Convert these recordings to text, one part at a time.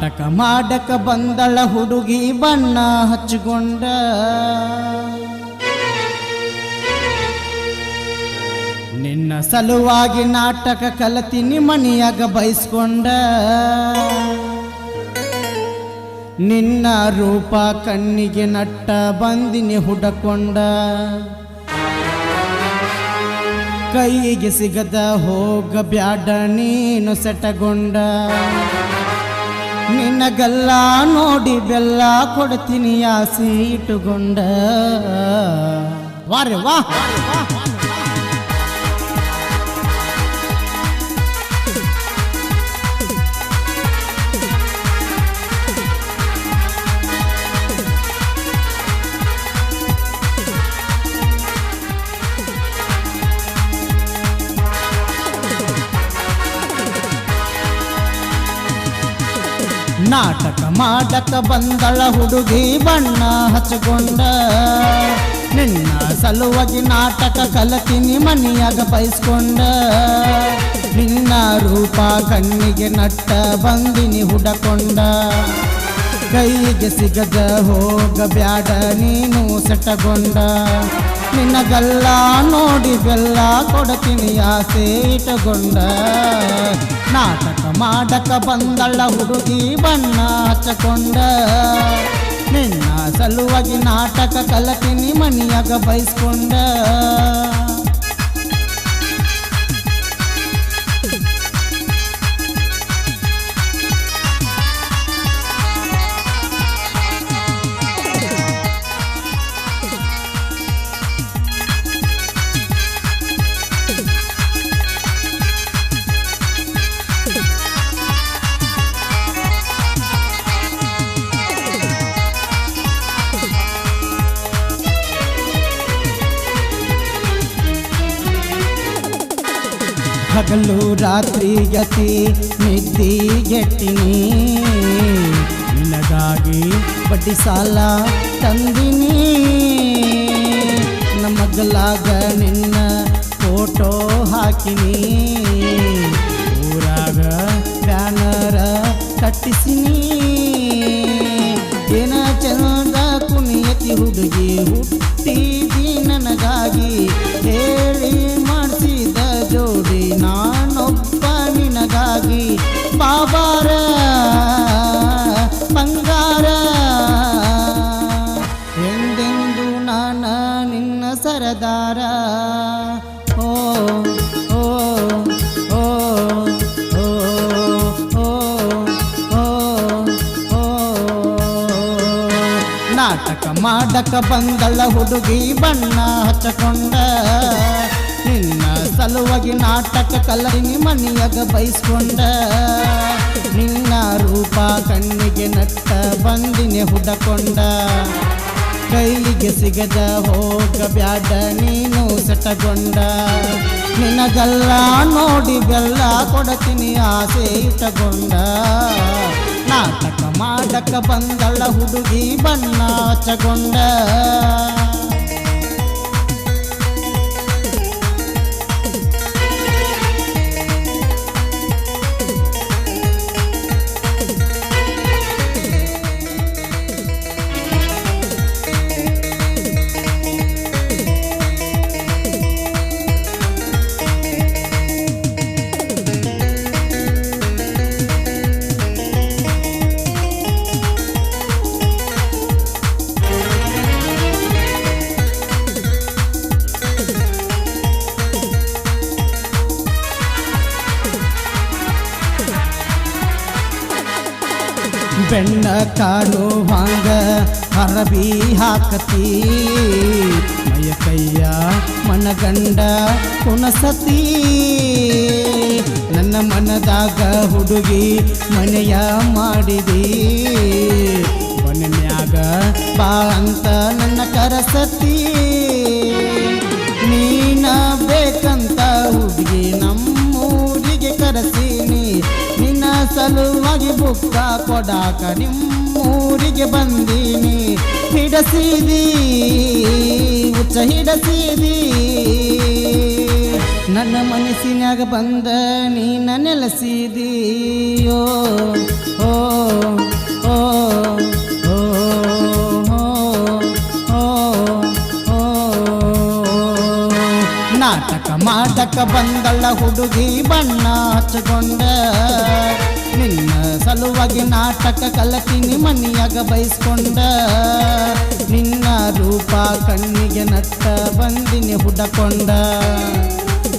ನಾಟಕ ಮಾಡಕ ಬಂದಳ ಹುಡುಗಿ ಬಣ್ಣ ಹಚ್ಚಿಕೊಂಡ. ನಿನ್ನ ಸಲುವಾಗಿ ನಾಟಕ ಕಲತಿನಿ ಮನಿಯಾಗ ಬಯಸ್ಕೊಂಡ. ನಿನ್ನ ರೂಪ ಕಣ್ಣಿಗೆ ನಟ್ಟ ಬಂದಿನಿ ಹುಡಕೊಂಡ. ಕೈಗೆ ಸಿಗದ ಹೋಗ ಬ್ಯಾಡ ನೀನು ಸೆಟಗೊಂಡ. ನಿನ್ನಗಲ್ಲ ನೋಡಿ ಬೆಲ್ಲ ಕೊಡ್ತೀನಿ ಆಸೆ ಇಟ್ಟುಕೊಂಡ. ವಾರೆ ವಾ ನಾಟಕ ಮಾಡಕ ಬಂದಳ ಹುಡುಗಿ ಬಣ್ಣ ಹಚ್ಚಿಕೊಂಡ. ನಿನ್ನ ಸಲುವಾಗಿ ನಾಟಕ ಕಲತಿನಿ ಮನಿಯಾಗ ಬಯಸ್ಕೊಂಡ ನಿನ್ನ ರೂಪ ಕಣ್ಣಿಗೆ ನಟ್ಟ ಬಂದಿನಿ ಹುಡಕೊಂಡ. ಕೈಗೆ ಸಿಗದ ಹೋಗ ಬ್ಯಾಡ ನೀನು ಸೆಟಗೊಂಡ ನಿನ್ನಗಲ್ಲ ನೋಡಿ ಬೆಲ್ಲ ಕೊಡತೀನಿ, ಆಸೆ ಇಟ್ಟುಕೊಂಡ ಮಾಡಕ ಬಂದಳ ಹುಡುಗಿ ಬಣ್ಣ ಹಚ್ಚಕೊಂಡ ನಿನ್ನ ಸಲುವಾಗಿ ನಾಟಕ ಕಲತೀನಿ ಮನಿಯಾಗ ಬಯಸ್ಕೊಂಡ ಹಗಲು ರಾತ್ರಿ ಗತಿ ನಿದ್ದಿಗೆಟ್ಟಿನಿ ನಿನಗಾಗಿ ಬಡ್ಡಿ ಸಾಲ ತಂದಿನಿ. ನಮಗಲಾಗ ನಿನ್ನ ಫೋಟೋ ಹಾಕಿನಿ. ಊರಾಗ ಬ್ಯಾನರ ಕಟ್ಟಿಸಿನಿ. ಏನ ಚಂದ ಕುಣಿಯತಿ ಹುಡುಗಿ ಹುಟ್ಟಿದಿ ನಾನ ನಿನ್ನ ಸರದಾರ. ಓ ಓ ಓ ಓ ಓ ನಾಟಕ ಮಾಡಕ ಬಂದಳ ಹುಡುಗಿ ಬಣ್ಣ ಹಚ್ಚಕೊಂಡ. ನಿನ್ನ ಸಲುವಾಗಿ ನಾಟಕ ಕಲರಿನಿ ಮನೆಯಾಗ ಬಯಸ್ಕೊಂಡ ನಿನ್ನ ರೂಪ ಕಣ್ಣಿಗೆ ನಟ್ಟ ಬಂದಿನಿ ಹುಡಕೊಂಡ. ಕೈಗೆ ಸಿಗದ ಹೋಗ ಬ್ಯಾಡ ನೀನು ಸೆಟಗೊಂಡ ನಿನಗಲ್ಲ ನೋಡಿ ಬೆಲ್ಲ ಕೊಡತೀನಿ ಆಸೆ ಇಟ್ಟಗೊಂಡ. ನಾಟಕ ಮಾಡಕ ಬಂದಳ ಹುಡುಗಿ ಬಣ್ಣ ಹಚ್ಚಗೊಂಡ. ಬೆಣ್ಣ ಕಾಡು ಹಂಗ ಅರಬಿ ಹಾಕತಿ. ಮಯ ಕೈಯ ಮನಗಂಡ ಕುಣಸತಿ ನನ್ನ ಮನದಾಗ ಹುಡುಗಿ ಮನೆಯ ಮಾಡಿದಿ. ಮನೆಯಾಗ ಬಾ ಅಂತ ನನ್ನ ಕರಸತಿ. ನೀನ ಬೇಕಂತ ಸಲುವಾಗಿ ಬುಕ್ಕ ಕೊಡಾಕ ನಿಮ್ಮೂರಿಗೆ ಬಂದೀನಿ. ಹಿಡಸಿದಿ ಉಚ್ಚ ಹಿಡಸಿದಿ. ನನ್ನ ಮನಸ್ಸಿನಾಗ ಬಂದ ನೀನ ನೆಲೆಸಿದೀಯೋ ಓ ಮಾಡಕ ಬಂದಳ ಹುಡುಗಿ ಬಣ್ಣ ಹಚ್ಚಿಕೊಂಡ. ನಿನ್ನ ಸಲುವಾಗಿ ನಾಟಕ ಕಲಕಿನಿ ಮನಿಯಾಗ ಬಯಸ್ಕೊಂಡ ನಿನ್ನ ರೂಪ ಕಣ್ಣಿಗೆ ನಟ್ಟ ಬಂದಿನಿ ಹುಡಕೊಂಡ.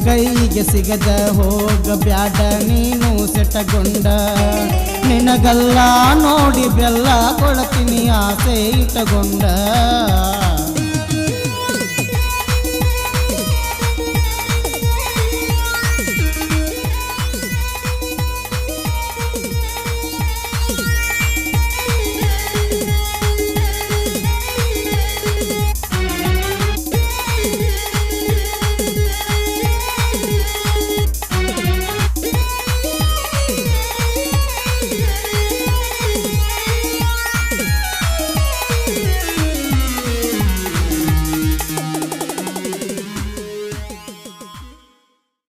ಕೈಗೆ ಸಿಗದ ಹೋಗ ಬ್ಯಾಡ ನೀನು ಸೆಟಗೊಂಡ. ನಿನಗಲ್ಲ ನೋಡಿ ಬೆಲ್ಲ ಕೊಡತೀನಿ, ಆಸೆ ಇಟ್ಟಗೊಂಡ.